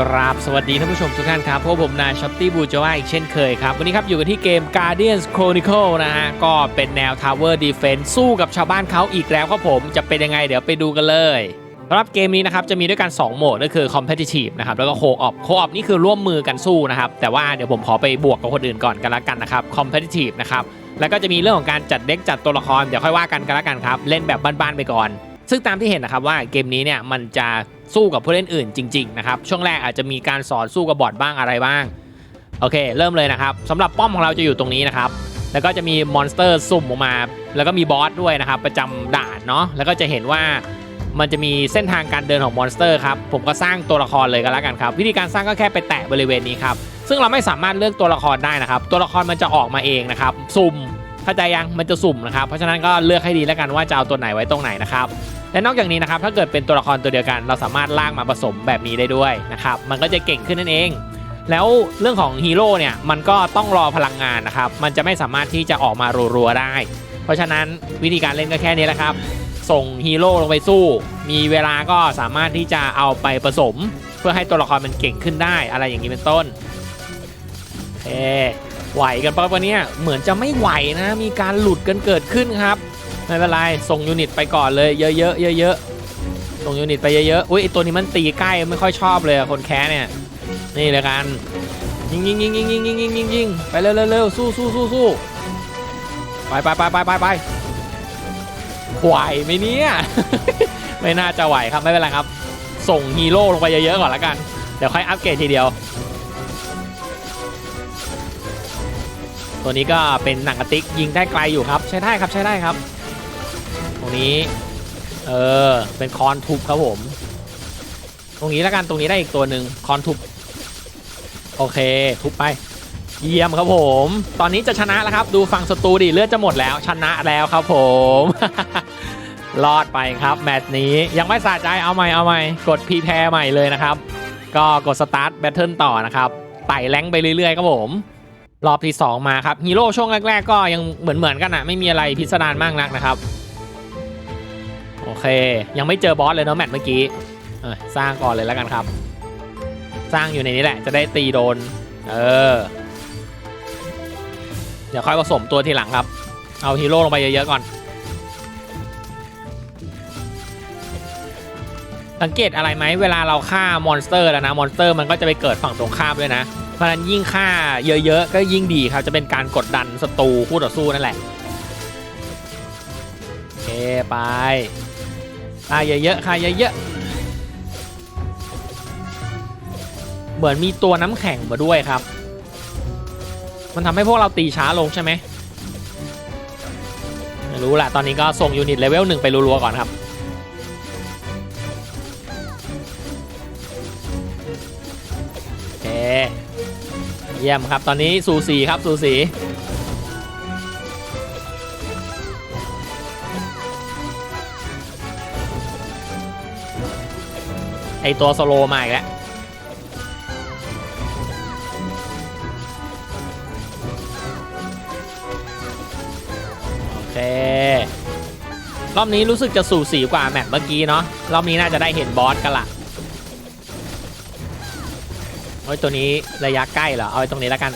กราบสวัสดีท่านผู้ชมทุกท่านครับพวกผมนายช็อตตี้บูจว่าอีกเช่นเคยครับ วันนี้ครับอยู่กันที่เกม Guardians Chronicle นะฮะ ก็เป็นแนว Tower Defense สู้กับชาวบ้านเขาอีกแล้วครับผมจะเป็นยังไงเดี๋ยวไปดูกันเลยสำหรับเกมนี้นะครับ จะมีด้วยกัน 2 โหมดก็คือ Competitive นะครับ แล้วก็ Co-op Co-op นี่คือร่วมมือกันสู้นะครับ แต่ว่าเดี๋ยวผมขอไปบวกกับคนอื่นก่อนกันละกันนะครับ Competitive นะครับแล้วก็จะมีเรื่องของการจัดเด็กจัดตัวละครเดี๋ยวค่อยว่ากันกันละกันครับเล่นแบบบ้านๆไปก่อน ซึ่งตามที่เห็นนะครับว่าเกมนี้เนี่ยมันจะ สู้กับผู้เล่นอื่นจริงๆนะครับช่วงแรกอาจจะมีการสอนสู้กับบอทบ้างอะไรบ้างโอเค เริ่มเลยนะครับสำหรับป้อมของเราจะอยู่ตรงนี้นะครับแล้วก็จะมีมอนสเตอร์สุ่มออกมา แล้วก็มีบอสด้วยนะครับ ประจำด่านเนาะแล้วก็จะเห็นว่ามันจะมีเส้นทางการเดินของมอนสเตอร์ครับผมก็สร้างตัวละครเลยก็แล้วกันครับวิธีการสร้างก็แค่ไปแตะบริเวณนี้ครับซึ่งเราไม่สามารถเลือกตัวละครได้นะครับ ตัวละครมันจะออกมาเองนะครับ สุ่ม เข้าใจยังมันจะสุ่มนะครับเพราะฉะนั้นก็เลือกให้ดีแล้วกันว่าจะเอาตัวไหนไว้ตรงไหนนะครับและนอกจากนี้นะครับถ้าเกิดเป็นตัวละครตัวเดียวกัน เราสามารถลากมาผสมแบบนี้ได้ด้วยนะครับมันก็จะเก่งขึ้นนั่นเอง แล้วเรื่องของฮีโร่เนี่ยมันก็ต้องรอพลังงานนะครับมันจะไม่สามารถที่จะออกมารัวๆได้ เพราะฉะนั้นวิธีการเล่นก็แค่นี้แหละครับส่งฮีโร่ลงไปสู้ มีเวลาก็สามารถที่จะเอาไปผสม เพื่อให้ตัวละครมันเก่งขึ้นได้อะไรอย่างนี้เป็นต้นเอ ไหวกันปะวันนี้เหมือนจะไม่ไหวนะ มีการหลุดกันเกิดขึ้นครับ ไม่เป็นไร ส่งยูนิตไปก่อนเลย เยอะๆเยอะๆส่งยูนิตไปเยอะๆอุ้ยไอตัวนี้มันตีใกล้ไม่ค่อยชอบเลยคนแค้เนี่ย นี่เลยกันยิงยิงยิงยิงยิงยิงยิงยิงยิงไปเร็วเร็วเร็วสู้สู้สู้สู้ไปไปไปไปไปไปไหวไหมเนี่ยไม่น่าจะไหวครับไม่เป็นไรครับ ส่งฮีโร่ลงไปเยอะๆก่อนละกัน เดี๋ยวค่อยอัปเกรดทีเดียว ตัวนี้ก็เป็นหนังกระติกยิงได้ไกลอยู่ครับ ใช้ได้ครับใช้ได้ครับ ตรงนี้ เออ เป็นคอนทุบครับผม ตรงนี้แล้วกันตรงนี้ได้อีกตัวหนึ่งคอนทุบโอเค ทุบไป เยี่ยมครับผม ตอนนี้จะชนะแล้วครับ ดูฝั่งศัตรูดิเลือดจะหมดแล้วชนะแล้วครับผม รอดไปครับ แมตช์นี้ยังไม่สะใจเอาใหม่เอาใหม่กดพีแพรใหม่เลยนะครับ ก็กดสตาร์ทแบทเทิลต่อนะครับไต่แรงไปเรื่อยๆครับผม รอบที่ 2 มาครับฮีโร่ช่วงแรก ๆ ก็ยังเหมือนเหมือนๆกันอะไม่มีอะไรพิสดารมากนักนะครับ โอเค ยังไม่เจอบอสเลยเนาะแมตช์เมื่อกี้สร้างก่อนเลยแล้วกันครับ สร้างอยู่ในนี้แหละ จะได้ตีโดน เออ เดี๋ยวค่อยผสมตัวทีหลังครับ เอาฮีโร่ลงไปเยอะๆก่อน สังเกตอะไรไหมเวลาเราฆ่ามอนสเตอร์แล้วนะ มอนสเตอร์มันก็จะไปเกิดฝั่งตรงข้ามด้วยนะ เพราะนั้นยิ่งฆ่าเยอะๆ ก็ยิ่งดีครับ จะเป็นการกดดันศัตรูคู่ต่อสู้นั่นแหละโอเคไปฆ่าเยอะๆฆ่าเยอะๆ เหมือนมีตัวน้ำแข็งมาด้วยครับ มันทำให้พวกเราตีช้าลงใช่ไหมไม่รู้แหละตอนนี้ก็ส่งยูนิตเลเวลหนึ่งไปรัวๆก่อนครับ เยี่ยมครับ ตอนนี้สูสีครับสูสีไอตัวโซโลมาอีกแล้วโอเค รอบนี้รู้สึกจะสูสีกว่าแมตช์เมื่อกี้เนาะรอบนี้น่าจะได้เห็นบอสกันละ อ้ยตัวนี้ระยะใกล้เหรอ เอาไว้ตรงนี้แล้วกัน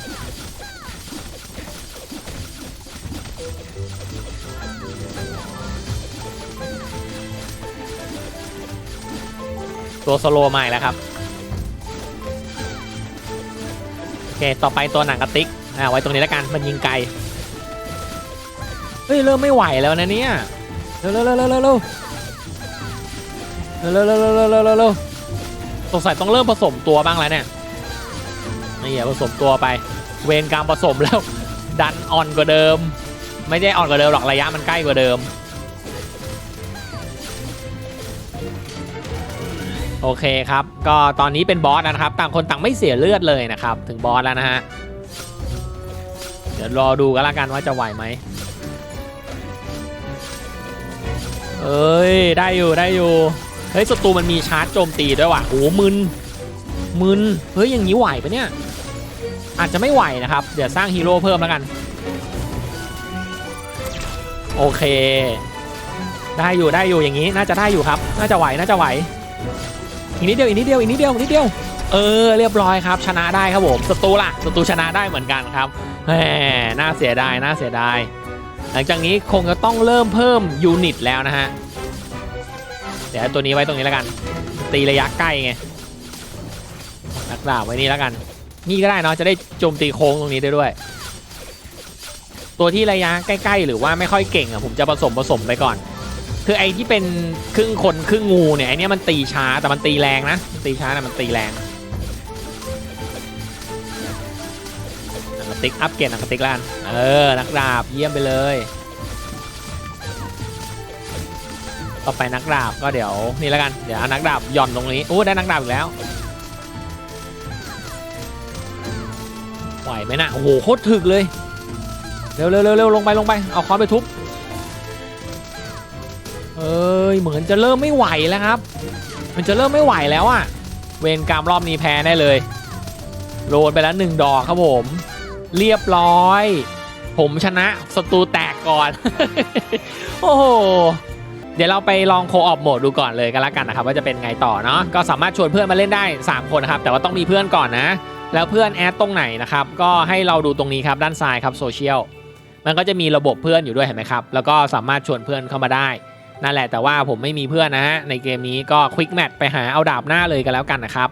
ตัวสโลว์มาอีกแล้วครับ โอเค ต่อไปตัวหนังกระติกอ่าไว้ตรงนี้แล้วกัน มันยิงไกล เฮ้ย เริ่มไม่ไหวแล้วนะเนี่ย เร็วเร็วเร็วเร็วเร็วเร็วเร็วเร็วเร็วเร็วเร็วเร็วเร็วสงสัยต้องเริ่มผสมตัวบ้างแล้วเนี่ย นี่อย่าผสมตัวไป เวรกรรมผสมแล้ว ดันอ่อนกว่าเดิม ไม่ได้อ่อนกว่าเดิมหรอกระยะมันใกล้กว่าเดิม โอเคครับ ก็ตอนนี้เป็นบอสนะครับ ต่างคนต่างไม่เสียเลือดเลยนะครับ ถึงบอสแล้วนะฮะ เดี๋ยวรอดูกันละกันว่าจะไหวไหมเอ้ย ได้อยู่ได้อยู่ เฮ้ยศัตรูมันมีชาร์จโจมตีด้วยว่ะโอ้มึนมึน เฮ้ย อย่างนี้ไหวปะเนี่ย อาจจะไม่ไหวนะครับ เดี๋ยวสร้างฮีโร่เพิ่มแล้วกัน โอเค ได้อยู่ได้อยู่อย่างนี้น่าจะได้อยู่ครับ น่าจะไหวน่าจะไหวอีกนิดเดียวอีกนิดเดียวอีกนิดเดียวอีกนิดเดียว เออเรียบร้อยครับ ชนะได้ครับผมศัตรูล่ะศัตรูชนะได้เหมือนกันครับแหมน่าเสียดายน่าเสียดายหลังจากนี้คงจะต้องเริ่มเพิ่มยูนิตแล้วนะฮะเดี๋ยวตัวนี้ไว้ตรงนี้แล้วกัน ตีระยะใกล้ไงนักดาบไว้นี่แล้วกัน นี่ก็ได้เนาะจะได้โจมตีโค้งตรงนี้ได้ด้วย ตัวที่ระยะใกล้ๆ หรือว่าไม่ค่อยเก่งอะผมจะผสมผสมไปก่อน คือไอ้ที่เป็นครึ่งคนครึ่งงูเนี่ยไอเนี้ยมันตีช้าแต่มันตีแรงนะนตีช้าแต่มันตีแรงหนังกระติกอัพเกรดหนังกระติกล้านเออนักดาบเยี่ยมไปเลยต่อไปนักดาบก็เดี๋ยวนี่แล้วกันเดี๋ยวเอานักดาบหย่อนตรงนี้โอ้ได้นักดาบอีกแล้ว ไหวไหมนะโอ้โหโคตรถึกเลยเร็วเร็วเร็วเร็วลงไปลงไป เอาค้อนไปทุบ เอ้ยเหมือนจะเริ่มไม่ไหวแล้วครับ มันจะเริ่มไม่ไหวแล้วอะเวรกรรมรอบนี้แพ้ได้เลยโดนไปแล้วหนึ่งดอกครับผม เรียบร้อย ผมชนะศัตรูแตกก่อน โอ้โหเดี๋ยวเราไปลองโคออฟโหมดดูก่อนเลยกันละกันนะครับว่าจะเป็นไงต่อเนาะก็สามารถชวนเพื่อนมาเล่นได้ 3 คนนะครับแต่ว่าต้องมีเพื่อนก่อนนะ แล้วเพื่อนแอดตรงไหนนะครับก็ให้เราดูตรงนี้ครับด้านซ้ายครับโซเชียลมันก็จะมีระบบเพื่อนอยู่ด้วยเห็นไหมครับแล้วก็สามารถชวนเพื่อนเข้ามาได้นั่นแหละแต่ว่าผมไม่มีเพื่อนนะฮะในเกมนี้ก็ควิกแมทไปหาเอาดาบหน้าเลยกันแล้วกันนะครับ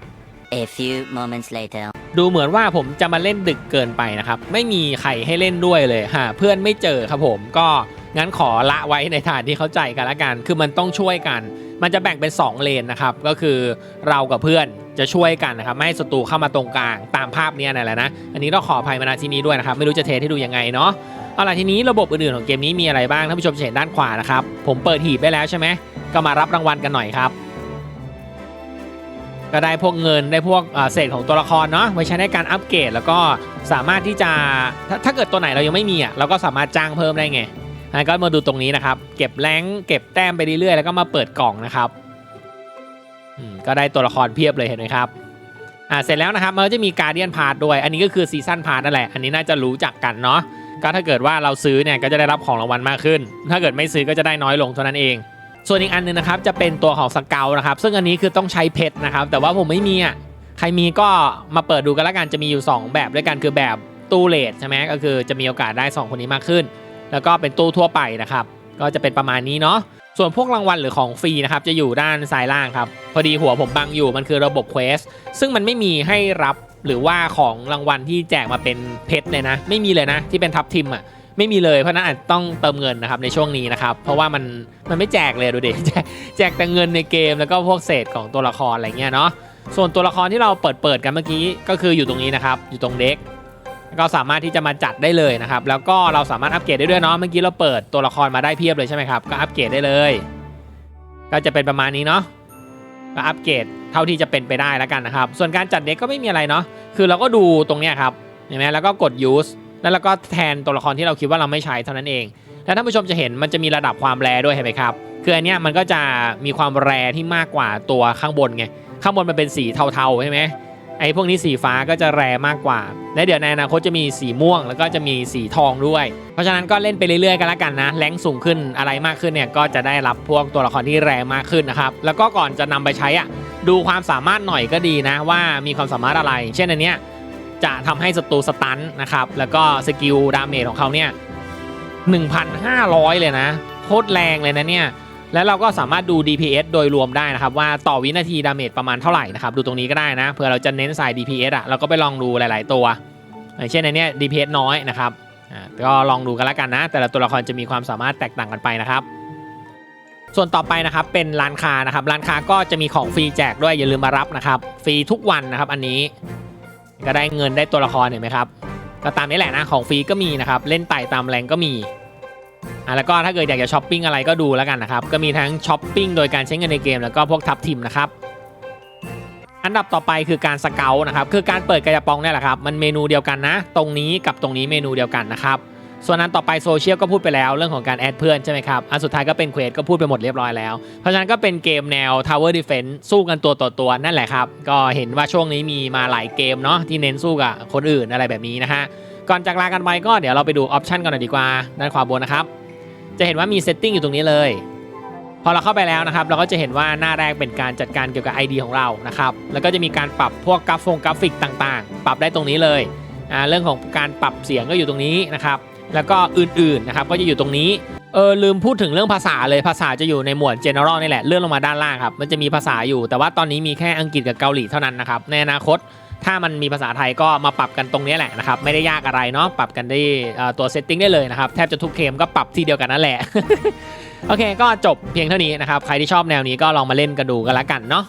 A few moments later. ดูเหมือนว่าผมจะมาเล่นดึกเกินไปนะครับ ไม่มีใครให้เล่นด้วยเลยหาเพื่อนไม่เจอครับผมก็ งั้นขอละไว้ในฐานที่เข้าใจกันละกัน คือมันต้องช่วยกัน มันจะแบ่งเป็น 2 เลนนะครับ ก็คือเรากับเพื่อนจะช่วยกันนะครับ ไม่ให้ศัตรูเข้ามาตรงกลางตามภาพนี้นั่นแหละนะ อันนี้ต้องขออภัยมาณที่นี้ด้วยนะครับ ไม่รู้จะเทสให้ดูยังไงเนาะ เอาล่ะทีนี้ระบบอื่นๆของเกมนี้มีอะไรบ้างท่านผู้ชมจะเห็นด้านขวานะครับ ผมเปิดหีบได้แล้วใช่ไหม ก็มารับรางวัลกันหน่อยครับ ก็ได้พวกเงินได้พวกเศษของตัวละครเนาะไว้ใช้ในการอัปเกรดแล้วก็สามารถที่จะ ถ้าถ้าเกิดตัวไหนเรายังไม่มีอะเราก็สามารถจ้างเพิ่มได้ไง ก็มาดูตรงนี้นะครับ เก็บแรงเก็บแต้มไปเรื่อยๆแล้วก็มาเปิดกล่องนะครับก็ได้ตัวละครเพียบเลยเห็นไหมครับอ่าเสร็จแล้วนะครับมันก็จะมีการเดียนพาร์ด้วย อันนี้ก็คือซีซั่นพาร์นั่นแหละ อันนี้น่าจะรู้จักกันเนาะก็ถ้าเกิดว่าเราซื้อเนี่ยก็จะได้รับของรางวัลมากขึ้น ถ้าเกิดไม่ซื้อก็จะได้น้อยลงเท่านั้นเอง ส่วนอีกอันหนึงนะครับจะเป็นตัวของสเกลนะครับ ซึ่งอันนี้คือต้องใช้เพชรนะครับ แต่ว่าผมไม่มีอะใครมีก็มาเปิดดูกันละกันจะมีอยู่ 2 แบบด้วยกันคือแบบตู้เลทใช่ไหมก็คือจะมีโอกาสได้ 2 คนนี้มากขึ้น แล้วก็เป็นตู้ทั่วไปนะครับ ก็จะเป็นประมาณนี้เนาะส่วนพวกรางวัลหรือของฟรีนะครับจะอยู่ด้านซ้ายล่างครับ พอดีหัวผมบังอยู่มันคือระบบเควสซึ่งมันไม่มีให้รับหรือว่าของรางวัลที่แจกมาเป็นเพชรเลยนะ ไม่มีเลยนะ ที่เป็นทับทิมอะไม่มีเลยเพราะฉะนั้นอาจต้องเติมเงินนะครับในช่วงนี้นะครับเพราะว่ามันมันไม่แจกเลยดูดิแจกแจกแต่เงินในเกมแล้วก็พวกเศษของตัวละครอะไรเงี้ยเนาะส่วนตัวละครที่เราเปิดเปิดกันเมื่อกี้ก็คืออยู่ตรงนี้นะครับอยู่ตรงเด็ก ก็สามารถที่จะมาจัดได้เลยนะครับ แล้วก็เราสามารถอัปเกรดได้ด้วยเนาะเมื่อกี้เราเปิดตัวละครมาได้เพียบเลยใช่ไหมครับก็อัปเกรดได้เลย ก็จะเป็นประมาณนี้เนาะก็อัปเกรดเท่าที่จะเป็นไปได้แล้วกันนะครับ ส่วนการจัดเด็กก็ไม่มีอะไรเนาะคือเราก็ดูตรงเนี้ยครับเห็นไหมแล้วก็กด use แล้วเราก็แทนตัวละครที่เราคิดว่าเราไม่ใช้เท่านั้นเองแล้วท่านผู้ชมจะเห็นมันจะมีระดับความแรด้วยเห็นไหมครับคืออันเนี้ยมันก็จะมีความแรที่มากกว่าตัวข้างบนไงข้างบนมันเป็นสีเทาๆใช่ไหม ไอ้พวกนี้สีฟ้าก็จะแรงมากกว่า และเดี๋ยวในอนาคตจะมีสีม่วง แล้วก็จะมีสีทองด้วย เพราะฉะนั้นก็เล่นไปเรื่อยๆกันละกันนะแรงสูงขึ้นอะไรมากขึ้นเนี่ยก็จะได้รับพวกตัวละครที่แรงมากขึ้นนะครับแล้วก็ก่อนจะนำไปใช้อะดูความสามารถหน่อยก็ดีนะ ว่ามีความสามารถอะไร เช่นอันเนี้ยจะทำให้ศัตรูสตันนะครับแล้วก็สกิลดาเมจของเขาเนี่ย1,500 เลยนะโคตรแรงเลยนะเนี่ย แล้วเราก็สามารถดู DPS โดยรวมได้นะครับ ว่าต่อวินาทีดาเมจประมาณเท่าไหร่นะครับ ดูตรงนี้ก็ได้นะเผื่อเราจะเน้นสาย DPS อะเราก็ไปลองดูหลาย ๆ ตัวอย่างเช่นในนี้ DPS น้อยนะครับอ่าก็ลองดูกันแล้วกันนะ แต่ละตัวละครจะมีความสามารถแตกต่างกันไปนะครับ ส่วนต่อไปนะครับเป็นร้านค้านะครับร้านค้าก็จะมีของฟรีแจกด้วยอย่าลืมมารับนะครับฟรีทุกวันนะครับ อันนี้ก็ได้เงินได้ตัวละครเห็นไหมครับก็ตามนี้แหละนะของฟรีก็มีนะครับเล่นไต่ตามแรงก็มี อะแล้วก็ถ้าเกิดอยากจะช้อปปิ้งอะไรก็ดูแล้วกันนะครับ ก็มีทั้งช้อปปิ้งโดยการใช้เงินในเกมแล้วก็พวกทับทิมนะครับอันดับต่อไปคือการสเกลนะครับคือการเปิดกระปองนี่แหละครับมันเมนูเดียวกันนะ ตรงนี้กับตรงนี้เมนูเดียวกันนะครับส่วนนั้นต่อไปโซเชียลก็พูดไปแล้วเรื่องของการแอดเพื่อนใช่ไหมครับอันสุดท้ายก็เป็นเควสก็พูดไปหมดเรียบร้อยแล้ว เพราะฉะนั้นก็เป็นเกมแนว Tower Defense สู้กันตัวต่อตัวนั่นแหละครับ ก็เห็นว่าช่วงนี้มีมาหลายเกมเนาะที่เน้นสู้กับคนอื่นอะไรแบบนี้นะฮะก่อนจากลากันไปก็เดี๋ยวเราไปดูออปชันกันหน่อยดีกว่าด้านขวาบนนะครับ จะเห็นว่ามีเซตติ้งอยู่ตรงนี้เลย พอเราเข้าไปแล้วนะครับ เราก็จะเห็นว่าหน้าแรกเป็นการจัดการเกี่ยวกับ ID ของเรานะครับ แล้วก็จะมีการปรับพวกกราฟงกราฟิกต่างๆ ปรับได้ตรงนี้เลยอ่าเรื่องของการปรับเสียงก็อยู่ตรงนี้นะครับ แล้วก็อื่นๆนะครับก็จะอยู่ตรงนี้ เออลืมพูดถึงเรื่องภาษาเลย ภาษาจะอยู่ในหมวด general นี่แหละ เลื่อนลงมาด้านล่างครับ มันจะมีภาษาอยู่ แต่ว่าตอนนี้มีแค่อังกฤษกับเกาหลีเท่านั้นนะครับ ในอนาคต ถ้ามันมีภาษาไทยก็มาปรับกันตรงนี้แหละนะครับ ไม่ได้ยากอะไรเนาะปรับกันได้ตัวเซตติ้งได้เลยนะครับ แทบจะทุกเกมก็ปรับที่เดียวกันนั่นแหละโอเค ก็จบเพียงเท่านี้นะครับ ใครที่ชอบแนวนี้ก็ลองมาเล่นกันดูกันละกันเนาะ